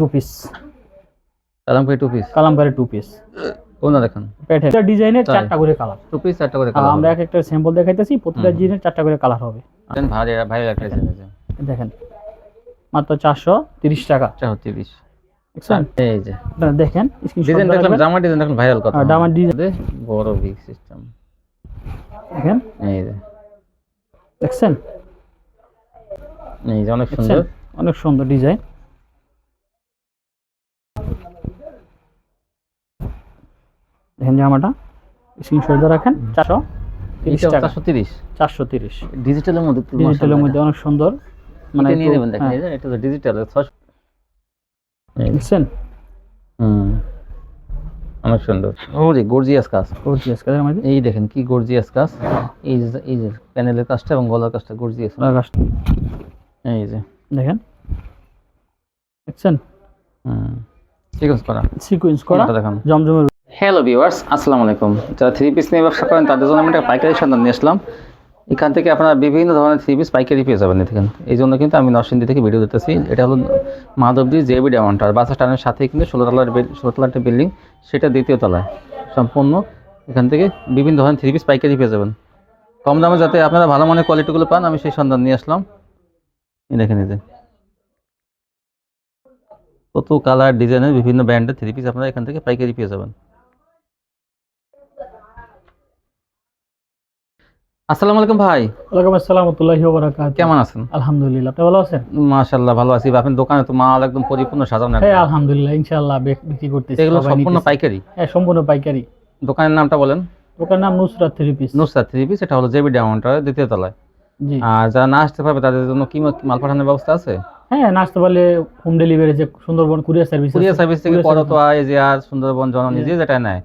Two piece Kalamkari two piece Kalamkari two piece কোনটা দেখেন? পেটে ডিজাইনের চারটা করে কালার টু পিস চারটা করে কালার আমরা এক একটা স্যাম্পল দেখাইতেছি প্রতিটা। ডিজাইনের চারটা করে কালার হবে। কালার ভাই ভাই একটা দেখেন। মাত্র চারশো তিরিশ টাকা। চার তিরিশ। দেখছেন? এই যে। দেখেন ডিজাইন দেখলাম জামা ডিজাইন দেখলাম ভাইরাল কথা। আর ডিজাইন বড় বিগ সিস্টেম দেখেন। এই যে। দেখছেন? এই যে অনেক সুন্দর। অনেক সুন্দর ডিজাইন দেখেন জামাটা। স্ক্রিনশট দিয়ে রাখেন চারশো তিরিশ টাকা। চারশো তিরিশ। চারশো তিরিশ। ডিজিটালের মধ্যে ডিজিটালের মধ্যে অনেক সুন্দর। মানে নিয়ে নেবেন দেখেন হ্যাঁ, এটা তো ডিজিটাল দেখছেন? হুম। অনেক সুন্দর। ওরে গর্জিয়াস কাজ। গর্জিয়াস কাজের মধ্যে। এই দেখেন কি গর্জিয়াস কাজ। এই যে এই যে প্যানেলের কাজটা এবং গলার কাজটা গর্জিয়াস আকাশটা এই যে। দেখেন। দেখছেন? হুম। আছে করা। সিকোয়েন্স করা। দেখান। জমজমের হ্যালো ভিউয়ার্স আসসালামু আলাইকুম যারা থ্রি পিস নিয়ে ব্যবসা করেন, তাদের জন্য আমি একটা পাইকারি সন্ধান নিয়ে আসলাম। এখান থেকে আপনারা বিভিন্ন ধরনের থ্রি পিস পাইকারি পেয়ে যাবেন এখানে এই জন্য কিন্তু আমি নরসিংদী থেকে ভিডিও দিতেছি। এটা হলো মাধবদী জেবি ডায়মন্ড আর বাস স্ট্যান্ডের সাথে কিন্তু ষোলো তলার ষোলো তলার একটা বিল্ডিং সেটা দ্বিতীয় তলায়। সম্পূর্ণ এখান থেকে বিভিন্ন ধরনের থ্রি পিস পাইকারি পেয়ে যাবেন। কম দামে যাতে আপনারা ভালো মানের কোয়ালিটিগুলো পান, আমি সেই সন্ধান নিয়ে আসলাম। এই যে। কত কালার ডিজাইনের বিভিন্ন ব্র্যান্ডের থ্রি পিস আপনারা এখান থেকে পাইকারি পেয়ে যাবেন। আসসালামু আলাইকুম ভাই। ওয়ালাইকুম আসসালাম ওয়া বারাকাতুহু। কেমন আছেন? আলহামদুলিল্লাহ আপনি ভালো আছেন? মাশাআল্লাহ ভালো আছি আপনার দোকানে তো মাল একদম পরিপূর্ণ সাজানো হ্যাঁ আলহামদুলিল্লাহ ইনশাআল্লাহ বিক- বিক্রি করতেছি এগুলো সম্পূর্ণ পাইকারি? হ্যাঁ সম্পূর্ণ পাইকারি। দোকানের নামটা বলেন। দোকানের নাম Nusrat three piece. Nusrat three piece এটা হলো জেবি ডায়মন্ডের দ্বিতীয় তলায়। আর যারা না আসতে পারবে তাদের জন্য কি মাল পাঠানোর ব্যবস্থা আছে? হ্যাঁ নাচতে পারলে হোম ডেলিভারি যে Sundarban courier service courier service থেকে করতোয়া এজিআর সুন্দরবন জননী যে যেটা নেয়।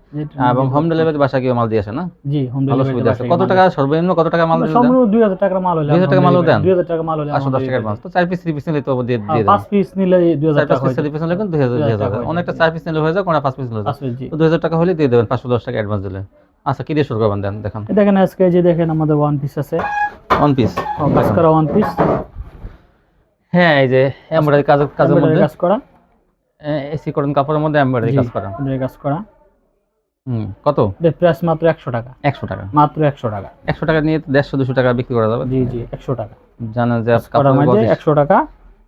এবং হোম ডেলিভারি বাসা কেউ মাল দিয়ে আসে না? জি হোম ডেলিভারি সুবিধা আছে। কত টাকা সর্বনিম্ন কত টাকা মাল সম্পূর্ণ দুই হাজার টাকার মাল হলে 2000 টাকা মালও দেন? দুই হাজার টাকা মাল হলে পাঁচশো দশ টাকা অ্যাডভান্স তো চার পিস পিস নিলে তো দিয়ে দিয়ে পাঁচ পিস নিলে দুই হাজার চার টাকা পিস হয়ে পিস নিলে কিন্তু দুই হাজার দুই হাজার টাকা হয়ে অনেকটা চার পিস নিলে হয়ে যায় কোনো পাঁচ পিস নিলে হয়ে যায়। পাঁচ পিস জি। তো দুই হাজার টাকা হলে দিয়ে দেবেন পাঁচশো দশ টাকা অ্যাডভান্স দিলে। আচ্ছা কি দিয়ে শুরু করবেন দেন দেখান। দেখেন আজকে যে দেখেন আমাদের ওয়ান পিস আছে। ওয়ান পিস কাজ করা ওয়ান পিস হ্যাঁ এই যে এমব্রয়ডারি কাজের কাজের মধ্যে। কাজ করা। এসি কটন কাপড়ের মধ্যে এমব্রয়ডারি কাজ করা। এমব্রয়ডারি কাজ করা। হুম কত? প্রাইস মাত্র একশো টাকা। একশো টাকা। মাত্র একশো টাকা। একশো টাকা নিয়ে দেড়শো দুশো টাকা বিক্রি করা যাবে? জি জি একশো টাকা। জানেন যে কাপড়ের মধ্যে গজ একশো টাকা।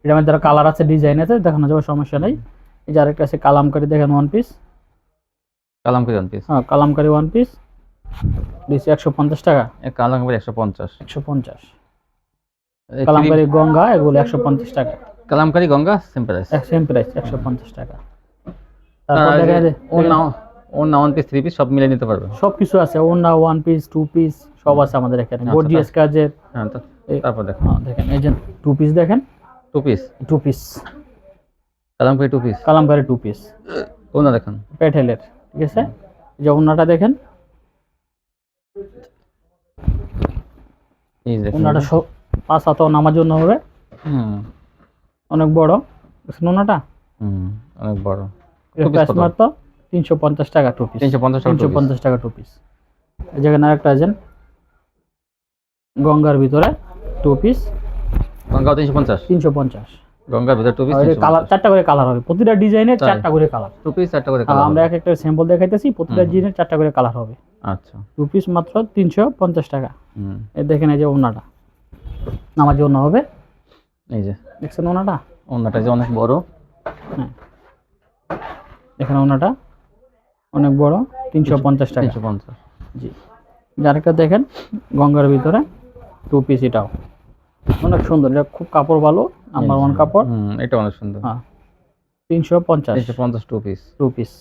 এটার মধ্যে কালার আছে ডিজাইন আছে দেখানো যাবে সমস্যা নেই। এই যে আরেকটা আছে কালামকারি দেখেন one piece Kalamkari one piece হ্যাঁ কালামকারি ওয়ান পিস দিচ্ছে একশো পঞ্চাশ টাকা? কালামকারি একশো পঞ্চাশ। একশো পঞ্চাশ। কালামকারি গঙ্গা এগুলো একশো পঞ্চাশ টাকা। Kalamkari Ganga same price same price একশো পঞ্চাশ টাকা। অন্য ওয়ান পিস থ্রি পিস সব মিলে নিতে পারবে। সব কিছু আছে ওনা ওয়ান পিস টু পিস সব আছে আমাদের এখানে। আচ্ছা, গর্জিয়াস কাজের। হ্যাঁ তারপর দেখো। হ্যাঁ, দেখেন এই যে টু পিস দেখেন। Two piece two piece Kalamkari two piece Kalamkari two piece কোনটা দেখেন। পেটেলের ঠিক আছে? যে ওনাটা দেখেন এই যে ওনাটা পাঁচ হাত নামার জন্য হবে। হুম। অনেক বড়। নোনাটা? অনেক বড়? মাত্র তিনশো পঞ্চাশ টাকা টু পিস তিনশো পঞ্চাশ টাকা তিনশো পঞ্চাশ টাকা টু পিস এই যেখানে আরেকটা আছেন গঙ্গার ভিতরে টু পিস গঙ্গা তিনশো পঞ্চাশ? তিনশো পঞ্চাশ। গঙ্গার ভিতরে টু পিস কালার চারটা করে কালার হবে। প্রতিটা ডিজাইনের চারটা করে কালার টু পিস চারটা করে কালার আমরা এক একটা স্যাম্পল দেখাইতেছি প্রতিটা। ডিজাইনের চারটা করে কালার হবে। আচ্ছা। টু পিস মাত্র তিনশো পঞ্চাশ টাকা। হুম। এই দেখেন এই যে ওনাটা নামার জন্য হবে। এই যে। দেখছেন ওনাটা অন্যটা যে অনেক বড়। হ্যাঁ। এখানে ওনাটা অনেক বড় তিনশো পঞ্চাশ টাকা। তিনশো পঞ্চাশ। জি। যারটা দেখেন গঙ্গার ভিতরে টু পিস এটাও। অনেক সুন্দর এটা খুব কাপড় ভালো নাম্বার ওয়ান কাপড়। এটা অনেক সুন্দর। হ্যাঁ তিনশো পঞ্চাশ। তিনশো পঞ্চাশ টু পিস টু পিস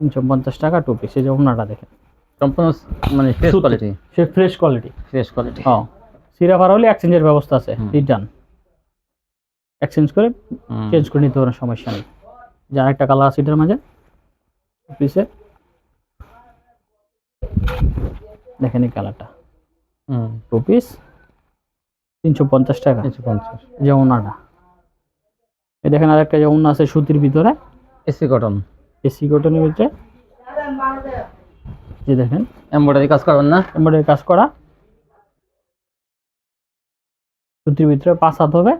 তিনশো পঞ্চাশ টাকা টু পিস এই যে ওনাটা দেখেন। সম্পূর্ণ মানে ফ্রেশ কোয়ালিটি সে ফ্রেশ কোয়ালিটি ফ্রেশ কোয়ালিটি হ্যাঁ সিরাফার হলে এক্সচেঞ্জের ব্যবস্থা আছে। রিটার্ন এক্সচেঞ্জ করে চেঞ্জ করে নিতে পারেন সমস্যা নেই। যার একটা কালার আছে এটার মাঝে পিসে দেখেন এই কালারটা হুম। টু পিস তিনশো পঞ্চাশ টাকা। তিনশো পঞ্চাশ। যে ওনাটা। এই দেখেন আরেকটা যে ওনা আছে সুতির ভিতরে। AC cotton. এসি কটনের ভিতরে। যে দেখেন। এমব্রয়ডারি কাজ করবেন না? এমব্রয়ডারি কাজ করা। সুতির ভিতরে পাঁচ হাত হবে।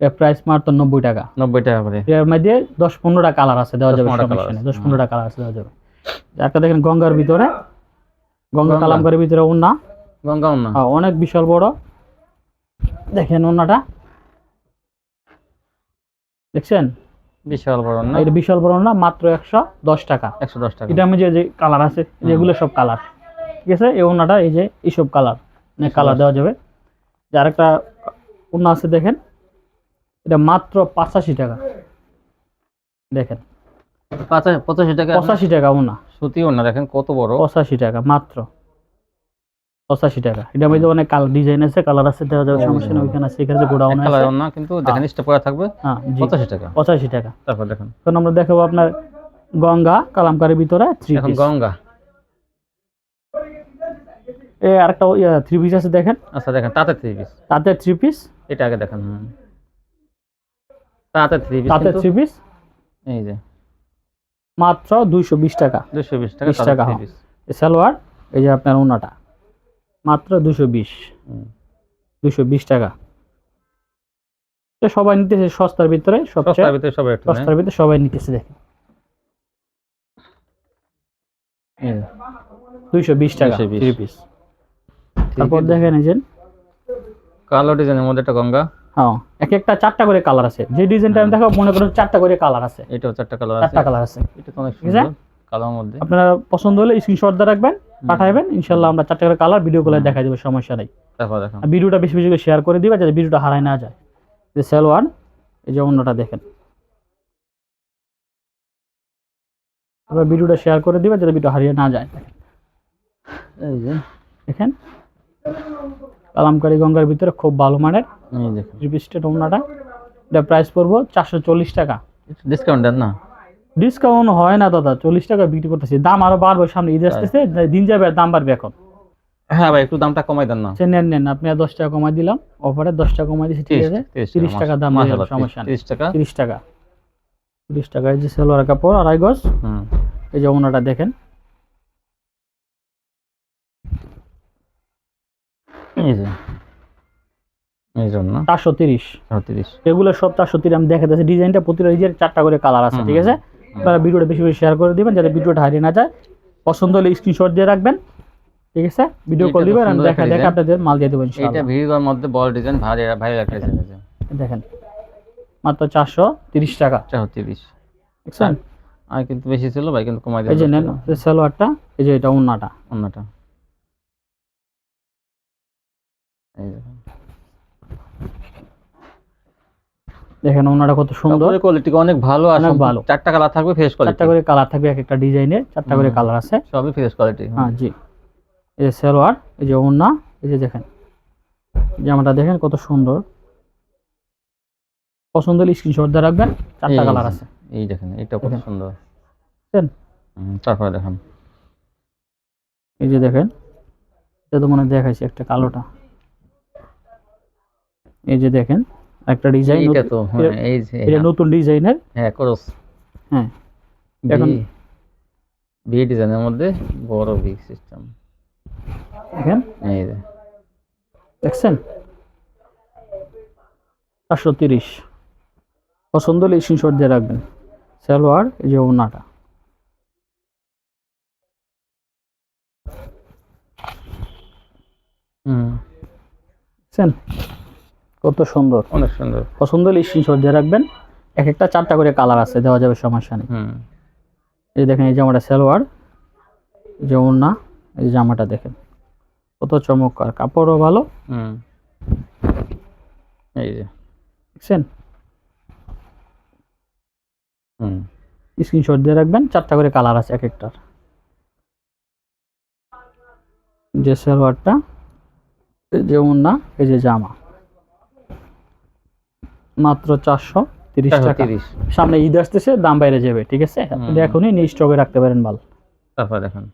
এর প্রাইস মাত্র নব্বই টাকা। নব্বই টাকা করে। এর মধ্যে দশ পনেরোটা কালার আছে দেওয়া যাবে 15টা সমস্যা colour নেই। আছে। দশ পনেরোটা কালার আছে দেওয়া যাবে। একটা দেখেন গঙ্গার ভিতরে। গঙ্গা। কালামকারের ভিতরে ওন্না গঙ্গা না হ্যাঁ, অনেক বিশাল বড়। দেখেন ওন্নাটা দেখছেন? বিশাল বড় না এটা বিশাল বড় না মাত্র একশো দশ টাকা। একশো দশ টাকা। এটা আমি যে কালার আছে যেগুলো সব কালার। ঠিক আছে? এই ওনাটা এই যে এইসব কালার। মানে কালার দেওয়া যাবে। যে আরেকটা ওনা আছে দেখেন। এটা মাত্র পঁচাশি টাকা। দেখেন। পঁচাশি টাকা। পঁচাশি টাকা ওনা সুতিও না দেখেন কত বড়। পঁচাশি টাকা মাত্র। পঁচাশি টাকা। এটা মধ্যে অনেক কালার ডিজাইন আছে কালার আছে দেওয়া যাবে সমস্যা নেই ওইখানে আছে। এখানে গোডাউন আছে। কালার না কিন্তু দেখেন স্টেপ করা থাকবে হ্যাঁ জি। পঁচাশি টাকা। পঁচাশি টাকা। তারপর দেখেন। এখন আমরা দেখাবো আপনার গঙ্গা কালামকারের ভিতরে থ্রি এখন গঙ্গা। এ আরেকটা থ্রি পিস আছে দেখেন। আচ্ছা দেখেন তাতে থ্রি পিস তাতে থ্রি পিস এটা আগে দেখেন। তাতে থ্রি পিস তাতে থ্রি পিস এই যে। মাত্র দুইশো বিশ টাকা। দুশো বিশ টাকা 20 টাকা, হ্যাঁ। সালোয়ার এই যে আপনার ওনাটা। মাত্র দুশো বিশ। দুশো বিশ টাকা। সবাই নিতেছে সস্তার ভিতরে সস্তার ভিতরে সব সস্তার ভিতরে সবাই নিতেছে দেখেন। দুইশো বিশ টাকা থ্রি পিস তারপর দেখেন এই যে কালো ডিজাইনের মধ্যে একটা গঙ্গা। হ্যাঁ এক একটা চারটা করে কালার আছে। যে ডিজাইনটা আমি দেখাবো মনে করুন চারটা করে কালার আছে। এটাও চারটা কালার আছে। চারটা কালার আছে। এটা তো অনেক সুন্দর কালোর মধ্যে। আপনারা পছন্দ হলে স্ক্রিনশট দিয়ে রাখবেন। পাঠাবেন ইনশাল্লাহ আমরা চারটা করে কালার ভিডিও করে দেখা দেবো সমস্যা নেই। তারপর দেখেন ভিডিওটা বেশি বেশি করে শেয়ার করে দিবে যাতে ভিডিওটা হারায় না যায়। যে সালোয়ার এই যে অন্যটা দেখেন। এবার ভিডিওটা শেয়ার করে দিবে যাতে ভিডিও হারিয়ে না যায়। এই যে। দেখেন কালামকারী গঙ্গার ভিতরে খুব ভালো মানের এই দেখেন রিপিস্টেড ওনাটা এটা প্রাইস পড়ব চারশো চল্লিশ টাকা। ডিসকাউন্ট দেন না? ডিসকাউন্ট হয় না দাদা চল্লিশ টাকা বিক্রি করতেছি। দাম আরও বাড়বে সামনে ঈদ আসতেছে দিন যাবে আর দাম বাড়বে এখন। হ্যাঁ ভাই একটু দামটা কমাই দেন না। সে নেন নেন আপনি দশ টাকা কমাই দিলাম অফারে দশ টাকা কমাই দিচ্ছি ঠিক আছে? তিরিশ টাকা দাম সমস্যা নেই। তিরিশ টাকা। তিরিশ টাকা। তিরিশ টাকা এই যে সেলোয়ার কাপড় আড়াই গজ। হুম। এই যে ওনাটা দেখেন। এই যে চারশো তিরিশ। তিরিশ। এগুলো সব চারশো তিরিশ আমি দেখা যাচ্ছে ডিজাইনটা প্রতিটা ডিজাইন চারটা করে কালার আছে ঠিক আছে? আপনারা ভিডিওটা বেশি বেশি শেয়ার করে দিবেন যাতে ভিডিওটা হারিয়ে না যায়। পছন্দ হলে স্ক্রিনশট দিয়ে রাখবেন। ঠিক আছে? ভিডিও কল দিবেন আমি দেখা দেখা আপনাদের মাল দিয়ে দেবো ইনশাআল্লাহ। ভিড়ের মধ্যে বল ডিজাইন ভারী ভারী একটা দেখেন মাত্র চারশো তিরিশ টাকা। চারশো তিরিশ। দেখছেন? আর কিন্তু বেশি ছিল ভাই কিন্তু কমাই এই যে নেন এই সালোয়ারটা এই যে এটা ওন্নাটা। অন্যটা এই দেখেন। দেখেন ওনাটা কত সুন্দর। কোয়ালিটি অনেক ভালো আর অনেক ভালো। চারটা কালার থাকবে ফ্রেশ কোয়ালিটি চারটা করে কালার থাকবে এক একটা ডিজাইনের চারটা করে কালার আছে। সবই ফ্রেশ কোয়ালিটি হ্যাঁ জি। এই যে সালোয়ার এই যে ওন্না এই যে দেখেন। জামাটা দেখেন কত সুন্দর। পছন্দ হলে স্ক্রিনশট দিয়ে রাখবেন চারটা কালার আছে। এই দেখেন এটা কত সুন্দর। দেখছেন? হুম, তারপরে দেখেন। এই যে দেখেন এটা তো মনে দেখাইছি একটা কালোটা। এই যে দেখেন। একটা ডিজাইন এইটা তো হ্যাঁ, এই যে এটা নতুন ডিজাইনের হ্যাঁ ক্রস হ্যাঁ। এখন- বি ডিজাইনের মধ্যে বড় বি সিস্টেম দেখেন। এই যে। দেখছেন? চারশো তিরিশ। পছন্দ হলে স্ক্রিনশট দিয়ে রাখবেন। সালোয়ার এই যে ওনাটা। হুম। দেখছেন? কত সুন্দর। অনেক সুন্দর। পছন্দ হলে স্ক্রিনশট দিয়ে রাখবেন। এক একটা চারটা করে কালার আছে দেওয়া যাবে সমস্যা নেই। হুম। এই দেখেন এই জামাটা সালোয়ার যে ওড়না এই জামাটা দেখেন। কত চমৎকার কাপড়ও ভালো। হুম। এই যে। দেখছেন? হুম। স্ক্রিনশট দিয়ে রাখবেন চারটা করে কালার আছে এক একটার। যে সালোয়ারটা এই যে ওড়না এই যে জামা। মাত্র চারশো তিরিশ টাকা। সামনে ঈদ আসতেছে দাম বাইরে যাবে ঠিক আছে? আপনি। এখনই নিজ স্টকে রাখতে পারেন মাল। তারপর দেখেন।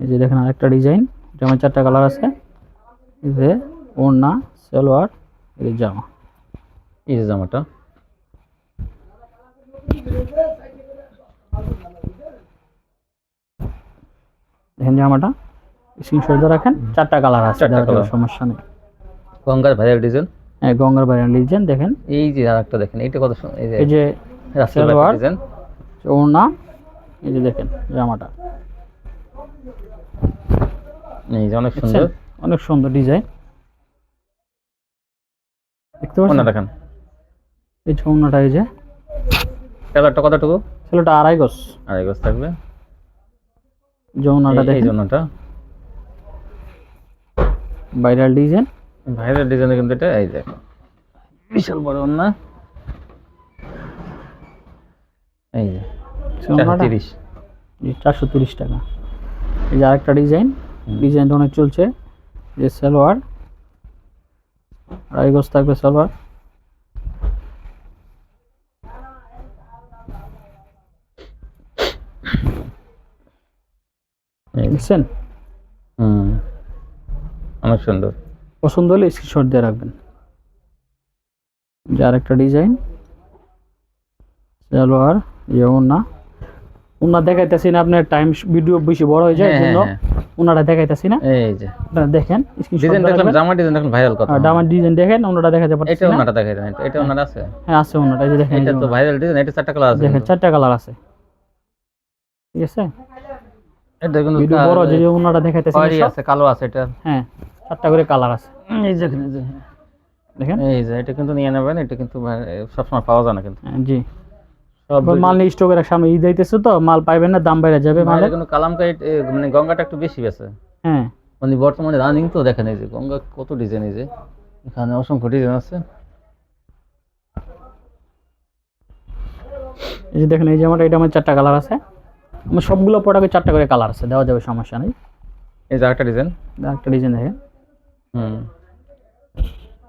এই যে দেখেন আরেকটা ডিজাইন জামার চারটা কালার আছে। এই যে ওড়না সালোয়ার এই জামা। এই যে জামাটা। দেখেন জামাটা স্ক্রিনশট রাখেন চারটা কালার আছে সমস্যা নেই। গঙ্গার ভাইরাল ডিজাইন। গঙ্গার বাইরে ডিজাইন দেখেন। এই যে আর একটা দেখেন এইটা কত এই যে রাস্তার। ডিজাইন ওড়না এই যে দেখেন জামাটা। এই যে অনেক সুন্দর। অনেক সুন্দর ডিজাইন। দেখতে পাচ্ছেন? দেখেন। এই যে ওড়নাটা এই যে। কালারটা কতটুকু? ছেলেটা আড়াই গজ। আড়াই গজ থাকবে। যে ওড়নাটা এই- এই দেখেন। জন্যটা ভাইরাল ডিজাইন। ভাইরাল ডিজাইনের কিন্তু এটা এই দেখো। বিশাল বড় না এই যে তিরিশ। চারশো তিরিশ টাকা। এই যে আরেকটা ডিজাইন ডিজাইনটা অনেক চলছে। যে সালোয়ার। আড়াই গজ থাকবে সালোয়ার। দেখছেন? হুম। অনেক সুন্দর। পছন্দ হলে স্ক্রিনশট দিয়ে রাখবেন। যে আরেকটা ডিজাইন সালোয়ার যে ওনা ওনা দেখাইতেছি না আপনার টাইম ভিডিও বেশি বড় হয়ে যায় হ্যাঁ, জন্য হ্যাঁ, দেখাইতেছি না। এই যে। আপনারা দেখেন ডিজাইন দেখলাম জামা ডিজাইন দেখলাম ভাইরাল কথা। ডামার ডিজাইন দেখেন ওনাটা দেখাতে পারছি এটা না। ওনাটা দেখাই দেন এটা- ওনার আছে? হ্যাঁ আছে ওনাটা এই যে দেখেন এটা তো ভাইরাল ডিজাইন এটা চারটা কালার আছে দেখেন চারটা কালার আছে। ঠিক আছে? এটা কিন্তু ভিডিও বড় যে ওনাটা দেখাইতেছি না আছে কালো আছে এটা। হ্যাঁ। চারটা করে কালার আছে। এই যে যে দেখেন। এই যে এটা কিন্তু নিয়ে নেবেন এটা কিন্তু সবসময় পাওয়া যায় না কিন্তু। হ্যাঁ, জি। মাল নিয়ে স্টকের সামনে ঈদ আইতেছে তো মাল পাইবেন না দাম বেড়ে যাবে মালে। মালের কিন্তু কালামকারি এ, মানে গঙ্গাটা একটু বেশি বেছে হ্যাঁ। মানে বর্তমানে রানিং তো দেখেন এই যে গঙ্গা কত ডিজাইন এই যে। এখানে অসংখ্য ডিজাইন আছে। এই যে দেখেন এই জামাটা এটা আমার চারটা কালার আছে। আমার সবগুলো প্রোডাক্টে চারটা করে কালার আছে দেওয়া যাবে সমস্যা নেই। এই যে আরেকটা ডিজাইন একটা ডিজাইন দেখেন। হুম।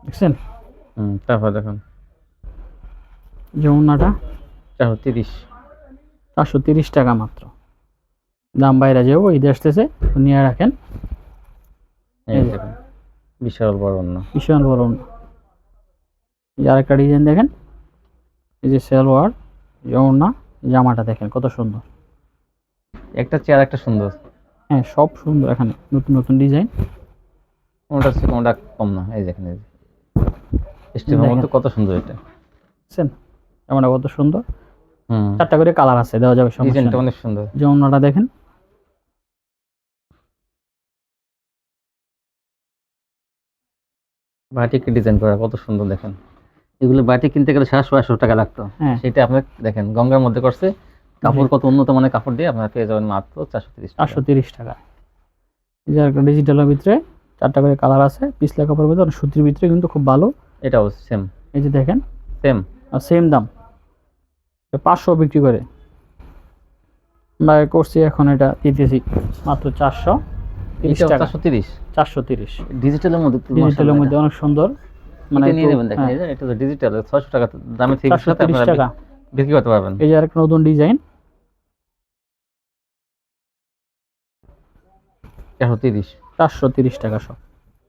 দেখছেন? হুম তারপর দেখুন। যে ওনাটা চারশো তিরিশ। চারশো তিরিশ টাকা মাত্র। দাম বাইরে যাব ঈদ আসতেছে নিয়ে রাখেন। বিশাল বড় অন্য। ভীষণ বড় ওড়না। এই যে আরেকটা ডিজাইন দেখেন। এই যে সালোয়ার এই যে ওড়না জামাটা দেখেন কত সুন্দর। একটা চেয়ার একটা সুন্দর। হ্যাঁ সব সুন্দর এখানে নতুন নতুন ডিজাইন কোনটা কোনটা কম না এই দেখেন। মধ্যে কত সুন্দর এটা। বুঝছেন জামাটা কত সুন্দর। চারটা করে কালার আছে দেওয়া যাবে ডিজাইনটা অনেক সুন্দর। দেখেন। বাটিক ডিজাইন করা কত সুন্দর দেখেন। এগুলো বাটি কিনতে গেলে সাতশো আটশো টাকা লাগতো। হ্যাঁ। সেটা আপনার দেখেন গঙ্গার মধ্যে করছে। কাপড় কত উন্নত মানের কাপড় দিয়ে আপনার পেয়ে যাবেন মাত্র চারশো তিরিশ চারশো তিরিশ টাকা। ডিজিটালের ভিতরে। চারটা করে কালার আছে পিছলা কাপড়ের ভিতরে সুতির ভিতরে কিন্তু খুব ভালো। এটাও সেম এই যে দেখেন সেম আর সেম দাম। পাঁচশো বিক্রি করে। আমরা করছি এখন এটা দিতেছি মাত্র চারশো চারশো তিরিশ? চারশো তিরিশ। ডিজিটালের মধ্যে ডিজিটালের মধ্যে অনেক সুন্দর। মানে এটা নিয়ে নেবেন দেখেন হ্যাঁ, এই যে এটা তো ডিজিটাল ছয়শো টাকা দামে চারশো তিরিশ টাকা। বিক্রি করতে পারবেন। এই যে আরেকটা নতুন ডিজাইন। চারশো তিরিশ। চারশো তিরিশ টাকা সব।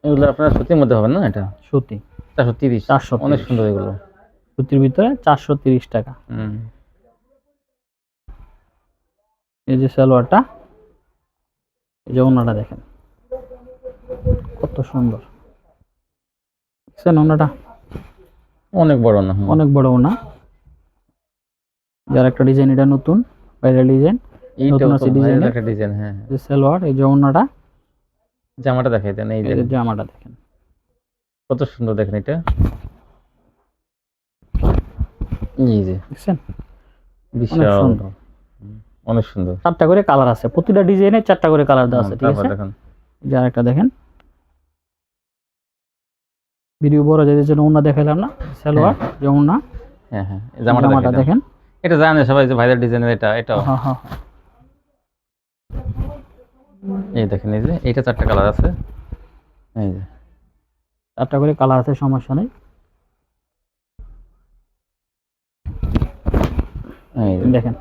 এগুলো আপনার সুতির মধ্যে হবে না এটা? সুতি। চারশো তিরিশ। 430 অনেক সুন্দর এগুলো। সুতির ভিতরে চারশো তিরিশ টাকা। হুম। এই যে সালোয়ারটা এই যে ওনাটা দেখেন। কত সুন্দর। দেখছেন ওনাটা? অনেক বড় না। অনেক বড় ওনা। যার একটা ডিজাইন এটা নতুন ভাইরাল ডিজাইন। নতুন আছে ডিজাইনের। একটা ডিজাইন হ্যাঁ হ্যাঁ। যে সালোয়ার এই যে ওনাটা। জামাটা দেখাই দেন এই যে। জামাটা দেখেন। কত সুন্দর দেখেন এটা। এই যে। দেখছেন? বিশাল। সুন্দর। অনেক সুন্দর। চারটা করে কালার আছে। প্রতিটা ডিজাইনে চারটা করে কালার দেওয়া আছে ঠিক আছে? দেখেন। যে আরেকটা দেখেন। ভিডিও বড় যাদের জন্য ওনা দেখাইলাম না সালোয়ার যে ওনা হ্যাঁ হ্যাঁ জামাটা জামাটা দেখেন। এটা জানে সবাই যে ভাইরাল ডিজাইনের এটা এটাও। হ্যাঁ হ্যাঁ। এই দেখেন এই যে এইটা চারটা কালার আছে। এই যে চারটা করে কালার আছে সমস্যা নেই। এই দেখেন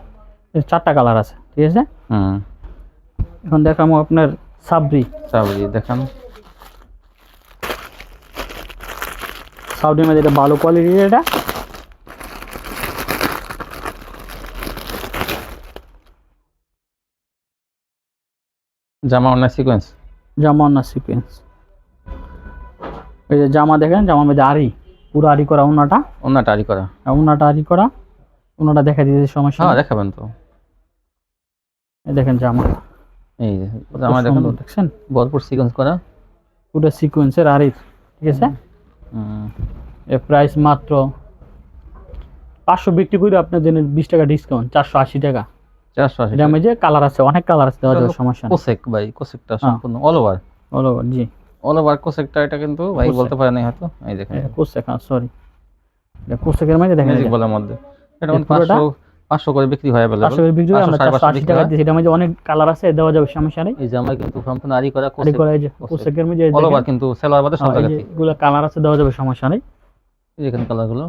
চারটা কালার আছে ঠিক আছে? হুম। এখন দেখাবো আপনার সাবরি। সাবরি দেখান। সাবরির মধ্যে এটা ভালো কোয়ালিটির এটা। জামা অন্য সিকোয়েন্স জামা না সিকোয়েন্স এই যে জামা দেখেন জামার মধ্যে আরি পুরো আড়ি করা ওনাটা অন্যটা আরি করা। ওনাটা আড়ি করা। ওনাটা দেখা দিয়েছে সমস্যা হ্যাঁ দেখাবেন তো। এই দেখেন জামা। এই যে আমার দেখেন দেখছেন? ভরপুর সিকোয়েন্স করা। পুরো সিকোয়েন্সের আড়ি ঠিক আছে? হুম, এর প্রাইস মাত্র পাঁচশো বিক্রি করে আপনার জন্য বিশ টাকা ডিসকাউন্ট চারশো আশি টাকা। চারশো আশি এটা কালার আছে অনেক কালার আছে দেওয়া যাবে সমস্যা নেই। কোসেক ভাই কোসেকটা হ্যাঁ। সম্পূর্ণ অল ওভার অল ওভার জি। অল ওভার কোসেকটা এটা কিন্তু ভাই। বলতে পারেন হয়তো। এই দেখেন। এটা কোসেক হ্যাঁ সরি এটা কোসেকের মধ্যে দেখেন এটা। বলের মধ্যে। এটা এই মানে পুরোটা? পাঁচশো পাঁচশো করে বিক্রি হয় available। পাঁচশো করে বিক্রি করে আমরা পাঁচশো, সাড়ে চারশো পাঁচশো আশি বিক্রি টাকা হয়। দিয়েছি এটার মধ্যে অনেক কালার আছে দেওয়া যাবে সমস্যা নেই। এই যে আমরা কিন্তু সম্পূর্ণ আরি করা কোসেক করা এই যে কোসেকের মধ্যে অল ওভার কিন্তু সেলোয়ার বাদে সব হ্যাঁ, জায়গাতে এগুলো কালার আছে দেওয়া যাবে সমস্যা নেই। এই দেখেন কালারগুলো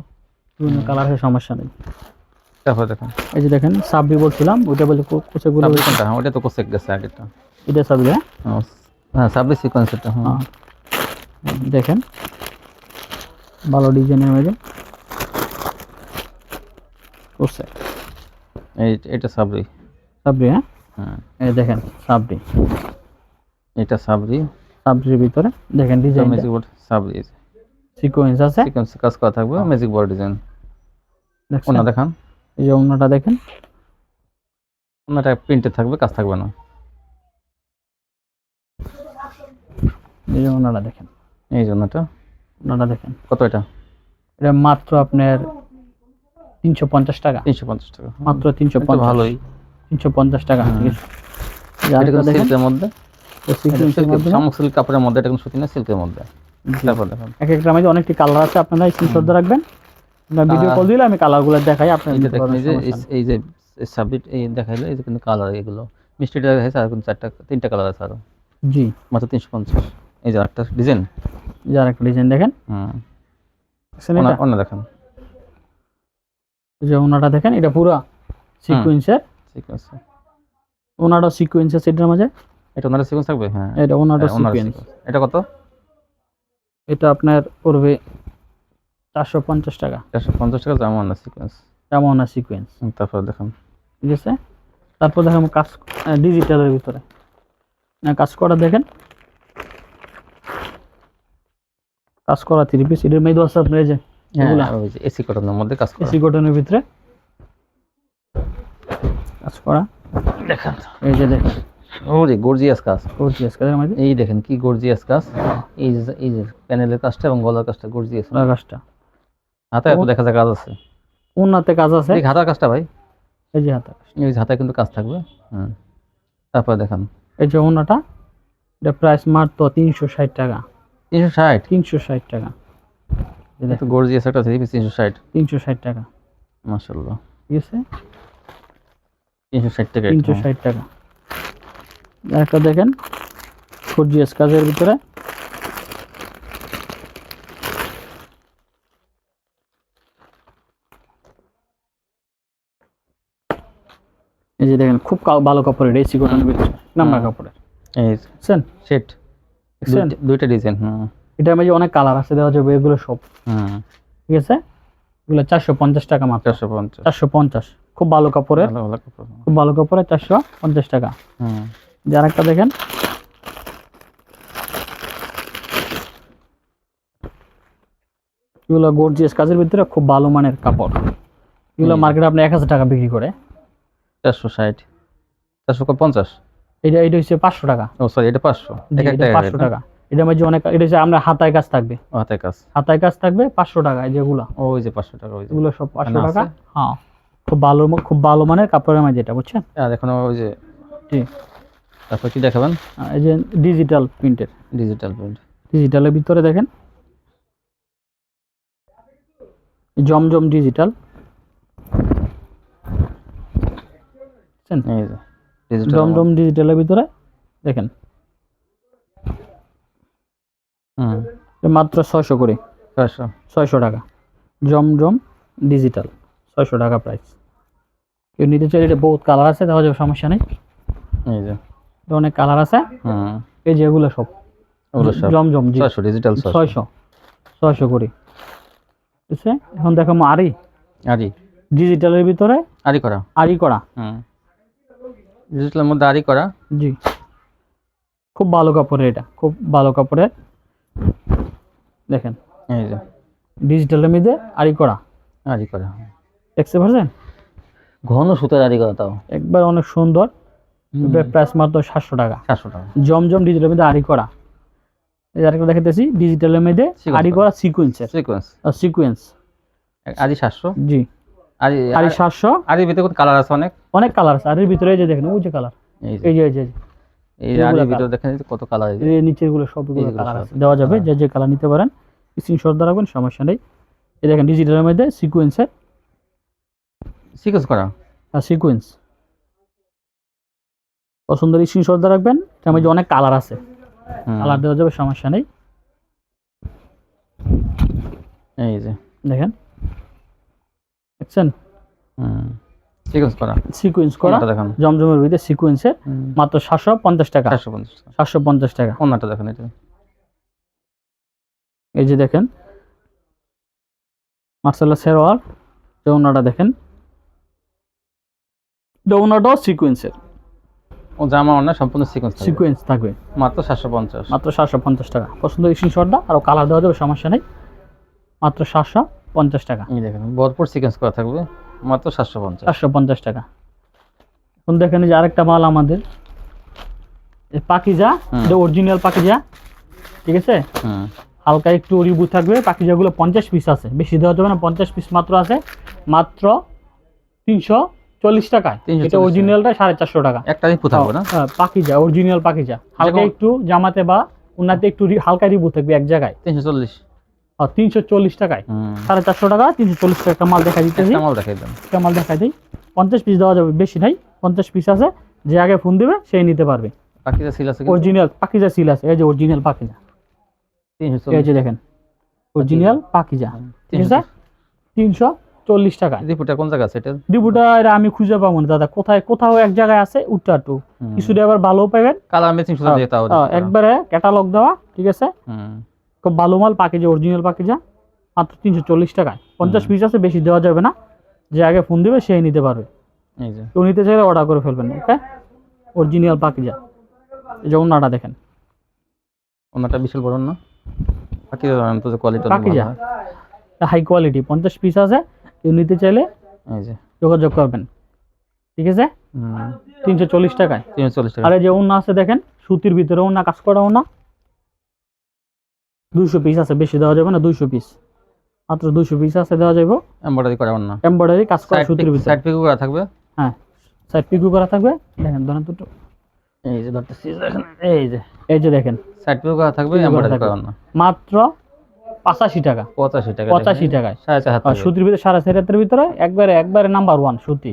বিভিন্ন কালার আছে সমস্যা নেই। তারপর দেখেন। এই যে দেখেন সাবরি বলছিলাম ওইটা বলে কোসেকগুলো সাবরি কোনটা হ্যাঁ, ওটা তো কোসেক গেছে আগেরটা এটা সাবরি হ্যাঁ? হ্যাঁ, হ্যাঁ সাবরি সিকোয়েন্স এটা হ্যাঁ হ্যাঁ। দেখেন ভালো ডিজাইনের মধ্যে কোসেক এই এটা সাবরি সাবরি হ্যাঁ? হ্যাঁ। এই দেখেন সাবরি এটা সাবরি সাবরির ভিতরে দেখেন ডিজাইন ম্যাজিক বোর্ড সাবরি সিকোয়েন্স আছে? সিকোয়েন্স কাজ করা থাকবে ম্যাজিক বোর্ড ডিজাইন দেখছেন? ওনা দেখান। এই যে অন্যটা দেখেন। ওনাটা প্রিন্টে থাকবে কাজ থাকবে না। এই যে অন্যটা দেখেন। এই জন্যটা অন্যটা। অন্যটা দেখেন। কত এটা? এটা মাত্র আপনার তিনশো পঞ্চাশ টাকা। তিনশো পঞ্চাশ টাকা। মাত্র তিনশো ভালোই। তিনশো পঞ্চাশ টাকা। সিল্কের মধ্যে? কাপড়ের মধ্যে এটা সুতি না সিল্কের মধ্যে? এক একটা মধ্যে অনেকটি কালার আছে আপনারা স্ক্রিনশট রাখবেন। আপনার ভিডিও কল দিলে আমি কালারগুলো দেখাই আপনার এই যে যে যে সাবজেক্ট এই দেখাইলো এই যে কিন্তু কালার এগুলো। মিষ্টিটা দেখাইছে আর কিন্তু চারটা তিনটা কালার আছে আরও। জি। মাত্র তিনশো পঞ্চাশ। এই যে একটা ডিজাইন যার একটা ডিজাইন দেখেন। হুম? অন্য দেখেন। যে ওনাটা দেখেন এটা পুরো সিকোয়েন্সের আছে ওনাটা সিকোয়েন্সের সেটার মাঝে? এটা ওনার সিকোয়েন্স থাকবে? হ্যাঁ। এটা ওনাটা হ্যাঁ, সিকোয়েন্স এটা কত? এটা আপনার পড়বে চারশো পঞ্চাশ টাকা। চারশো পঞ্চাশ টাকা যেমন না সিকোয়েন্স এমন না সিকোয়েন্স তারপর দেখেন। ঠিক আছে? তারপর দেখেন কাজ ডিজিটালের ভিতরে। না কাজ করা দেখেন। কাজ করা থ্রি পিস এটার মেয়ে আছে আপনার এই যে এগুলা। এসি কটনের মধ্যে কাজ করা। এসি কটনের ভিতরে। কাজ করা। দেখেন। এই যে দেখেন। ওরে গর্জিয়াস কাজ। গর্জিয়াস এই দেখেন কি গর্জিয়াস কাজ। এই যে এই যে প্যানেলের কাজটা এবং গলার কাজটা গর্জিয়াস কাজটা। হাতে এত দেখা যায় কাজ আছে। ওনাতে কাজ আছে? এই হাতার কাজটা ভাই। এই যে হাতে এই হাতায় কিন্তু কাজ থাকবে। হুম তারপর দেখেন। এই যে ওনাটা এটা প্রাইস মাত্র তিনশো ষাট টাকা। তিনশো ষাট? তিনশো ষাট টাকা। দেখেন, তো গর্জিয়াস একটা থ্রি পিস তিনশো ষাট। তিনশো ষাট টাকা। মাসাল্লাহ ঠিক আছে? তিনশো ষাট টাকা তিনশো ষাট টাকা। একটা দেখেন গর্জিয়াস কাজের ভিতরে। যে দেখেন খুব ভালো কাপড়ের এসি কটনের ভিতরে নাম্বার কাপড়ের। এই বুঝছেন সেট। দুইটা ডিজাইন হুম। এটার মধ্যে অনেক কালার আছে দেওয়া যাবে এগুলো সব। হুম। ঠিক আছে? এগুলো চারশো পঞ্চাশ টাকা মাত্র। চারশো পঞ্চাশ। চারশো পঞ্চাশ। খুব ভালো কাপড়ের। ভালো ভালো কাপড় খুব ভালো কাপড়ের চারশো পঞ্চাশ টাকা। হুম। যার একটা দেখেন। এগুলো গর্জিয়াস কাজের ভিতরে খুব ভালো মানের কাপড়। এগুলো মার্কেটে আপনি এক হাজার টাকা বিক্রি করে। চারশো ষাট। চারশো পঞ্চাশ। এটা এটা হচ্ছে পাঁচশো টাকা। ও সরি এটা পাঁচশো। এটা পাঁচশো টাকা। এটার মধ্যে অনেক এটা হচ্ছে আমরা হাতায় কাজ থাকবে। হাতে কাজ। হাতায় কাজ থাকবে পাঁচশো টাকা এই যেগুলো। ওই যে পাঁচশো টাকা ওই যে। এগুলো সব পাঁচশো টাকা। হ্যাঁ খুব ভালো খুব ভালো মানের কাপড়ের মধ্যে এটা বুঝছেন? আর এখন ওই যে তারপর কি দেখাবেন? এই যে ডিজিটাল প্রিন্টের ডিজিটাল প্রিন্ট ডিজিটালের ভিতরে দেখেন। জমজম ডিজিটাল ডিজিটাল জমজম ডিজিটালের ভিতরে দেখেন। মাত্র ছয়শো করে। চারশো ছয়শো টাকা। জমজম ডিজিটাল ছয়শো টাকা প্রাইস কেউ নিতে চাইলে এটা বহুত কালার আছে দেখা যাবে সমস্যা নেই। এই যে। অনেক কালার আছে। এই যে এগুলো সব। জমজম ছয়শো ডিজিটাল ছয়শো। ছয়শো। ছয়শো করে। ঠিক আছে? এখন দেখো আরি। আরি ডিজিটালের ভিতরে আরি করা। আরি করা। হুম। ডিজিটালের মধ্যে আরি করা। জি। খুব ভালো কাপড়ের এটা। খুব ভালো কাপড়ের। দেখেন। এই যে। ডিজিটালের মধ্যে আড়ি করা। আরি করা। দেখতে পারছেন? ঘন সুতার আরি করা তাও। একবার অনেক সুন্দর। প্রাইস মাত্র সাতশো টাকা। চারশো টাকা। জমজম ডিজিটালের মধ্যে আড়ি করা। এই আরেকটা দেখাতেছি ডিজিটালের মধ্যে আড়ি করা। সিকুয়েন্সের সিকোয়েন্স সিকুয়েন্স আরি সাতশো। জি। আরি সাতশো? আরির ভিতরে কালার আছে অনেক? অনেক কালার আছে। আড়ির ভিতরে যে দেখেন ওই যে কালার এই যে। এই যে এই আরির colour। ভিতরে দেখেন কত কালার এই নিচেরগুলো সবগুলো কালার। আছে। দেওয়া যাবে যে যে কালার নিতে পারেন স্ক্রিনশট দ্বারা রাখবেন সমস্যা নেই। এই দেখেন ডিজিটালের মধ্যে সিকুয়েন্সের সিকোয়েন্স করা? আর সিকুয়েন্স পছন্দের স্ক্রিনশট দ্বারা রাখবেন এটার মধ্যে অনেক কালার আছে। কালার দেওয়া যাবে সমস্যা নেই। এই যে। দেখেন। দেখছেন? সিকোয়েন্স করা। সিকুয়েন্স করা দেখেন? জমজমের ভিতরে সিকুয়েন্সের মাত্র সাতশো পঞ্চাশ টাকা। পঞ্চাশ সাতশো পঞ্চাশ টাকা। দেখেন এটা? এই যে দেখেন মার্শাল্লাহ সেরোয়ার যৌনাটা দেখেন। যৌনাটাও সিকুয়েন্সের ও জামা অন্য সম্পূর্ণ সিকোয়েন্স সিকুয়েন্স থাকবে। মাত্র সাতশো পঞ্চাশ। মাত্র সাতশো পঞ্চাশ টাকা। পছন্দ স্ক্রিনশটটা আরও কালার দেওয়া যাবে সমস্যা নেই। মাত্র সাতশো পঞ্চাশ টাকা। এই দেখেন ভরপুর সিকোয়েন্স করা থাকবে মাত্র সাতশো পঞ্চাশ। চারশো পঞ্চাশ টাকা। এখন দেখেন যে আরেকটা মাল আমাদের। পাকিজা এটা অরিজিনাল পাকিজা ঠিক আছে? হালকা একটু রিবু থাকবে পাকিজাগুলো পঞ্চাশ পিস আছে। বেশি দেওয়া যাবে না পঞ্চাশ পিস মাত্র আছে। মাত্র তিনশো চল্লিশ টাকায়। 340 এটা অরিজিনালটা সাড়ে চারশো টাকা। একটা থাকবে না? হ্যাঁ, পাকিজা অরিজিনাল পাকিজা। হালকা একটু জামাতে বা উন্নাতে একটু হালকা রিবু থাকবে এক জায়গায়। তিনশো চল্লিশ। তিনশো চল্লিশ টাকায়। সাড়ে চারশো টাকা তিনশো চল্লিশ টাকা মাল দেখা একটা মাল দেখাই দেন। মাল দেখা দিই। পঞ্চাশ পিস দেওয়া যাবে বেশি নাই। পঞ্চাশ পিস আছে। যে আগে ফোন দিবে সেই নিতে পারবে। বাকিটা সিল আছে অরিজিনাল পাকিজা সিল আছে। এই যে অরিজিনাল পাকিজা এই যে দেখেন অরিজিনাল পাকিজা ঠিক আছে? তিনশো চল্লিশ টাকা। রিপুটা কোন জায়গা আছে এটা? ডিবুটা এটা আমি খুঁজে পাবো না দাদা। কোথায় কোথাও এক জায়গায় আছে উঠটা টু। কিছুটা আবার ভালো পাবেন। কালার ম্যাচিং সুতা দিয়ে হ্যাঁ, একবারে ক্যাটালগ দেওয়া ঠিক আছে? খুব ভালো মাল পাকিজা অরিজিনাল পাকিজা মাত্র তিনশো চল্লিশ টাকায়। পঞ্চাশ পিস আছে বেশি দেওয়া যাবে না। যে আগে ফোন দিবে সেই নিতে পারবে। কেউ নিতে চাইলে অর্ডার করে ফেলবেন ওকে অরিজিনাল পাকিজা এই যে অন্যটা দেখেন। ওনাটা বিশাল বড় না? বাকি তো কোয়ালিটি পাকিজা হাই কোয়ালিটি পঞ্চাশ পিস আছে কেউ নিতে চাইলে যোগাযোগ করবেন ঠিক আছে? তিনশো চল্লিশ টাকায়। তিনশো চল্লিশ টাকা। আর যে ওনা আছে দেখেন সুতির ভিতরে ওনা কাজ করা ওনা দুইশো পিস আছে বেশি দেওয়া যাবে না দুইশো পিস মাত্র দুইশো পিস আছে দেওয়া যাবে এমব্রয়ডারি করা না এমব্রয়ডারি কাজ করা সুতির ভিতরে। সাইড পিকও করা থাকবে? হ্যাঁ সাইড পিকু করা থাকবে। দেখেন ধরেন দুটো। এই যে ধরতেছি দেখেন এই যে এই যে দেখেন। সাইড পিকও করা থাকবে পিকো এমব্রয়ডারি করা না মাত্র পঁচাশি টাকা। পঁচাশি টাকা পঁচাশি টাকায়। সুতির ভিতরে সাড়ে চার হাতের ভিতরে একবারে একবারে নাম্বার ওয়ান সুতি।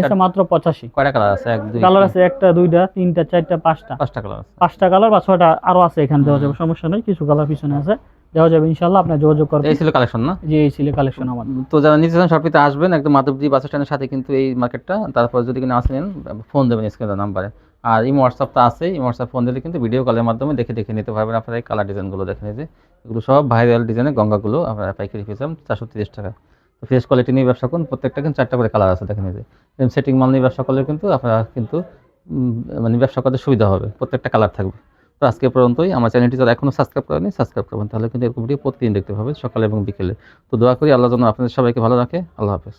আছে মাত্র পঁচাশি। কয়টা কালার আছে? কালার আছে একটা দুইটা তিনটা চারটা পাঁচটা। পাঁচটা কালার আছে। পাঁচটা কালার বা ছয়টা আরও আছে এখানে দেওয়া যাবে সমস্যা নেই কিছু কালার পিছনে আছে। দেওয়া যাবে ইনশাল্লাহ আপনার যোগাযোগ করবেন। এই ছিল কালেকশন না? যে এই ছিল কালেকশন আমাদের তো যারা নিতে চান শপিতে আসবেন একদম মাধবদী বাস স্ট্যান্ডের সাথে কিন্তু এই মার্কেটটা তারপর যদি কিনা আসেন ফোন দেবেন স্ক্রিনের নাম্বারে আর এই হোয়াটসঅ্যাপটা আছে এই হোয়াটসঅ্যাপ ফোন দিলে কিন্তু ভিডিও কলের মাধ্যমে দেখে দেখে নিতে পারবেন আপনারা এই কালার ডিজাইনগুলো দেখে নিতে। এগুলো সব ভাইরাল ডিজাইনের গঙ্গাগুলো আপনারা পাইকারি পেয়েছেন চারশো তিরিশ টাকা। তো ফ্রেশ কোয়ালিটি নিয়ে ব্যবসা করুন, প্রত্যেকটা কিন্তু চারটা করে কালার আছে, দেখেন যে। সেটিং মাল নিয়ে ব্যবসা করলে কিন্তু আপনারা কিন্তু মানে ব্যবসা করতে সুবিধা হবে, প্রত্যেকটা কালার থাকবে। তো আজকে পর্যন্তই, আমার চ্যানেলটি যারা এখনও সাবস্ক্রাইব করেনি সাবস্ক্রাইব করবেন, তাহলে কিন্তু এরকম ভিডিও প্রতিদিন দেখতে পাবে, সকালে এবং বিকেলে। তো দোয়া করি আল্লাহ যেন আপনাদের সবাইকে ভালো রাখে, আল্লাহ হাফেজ।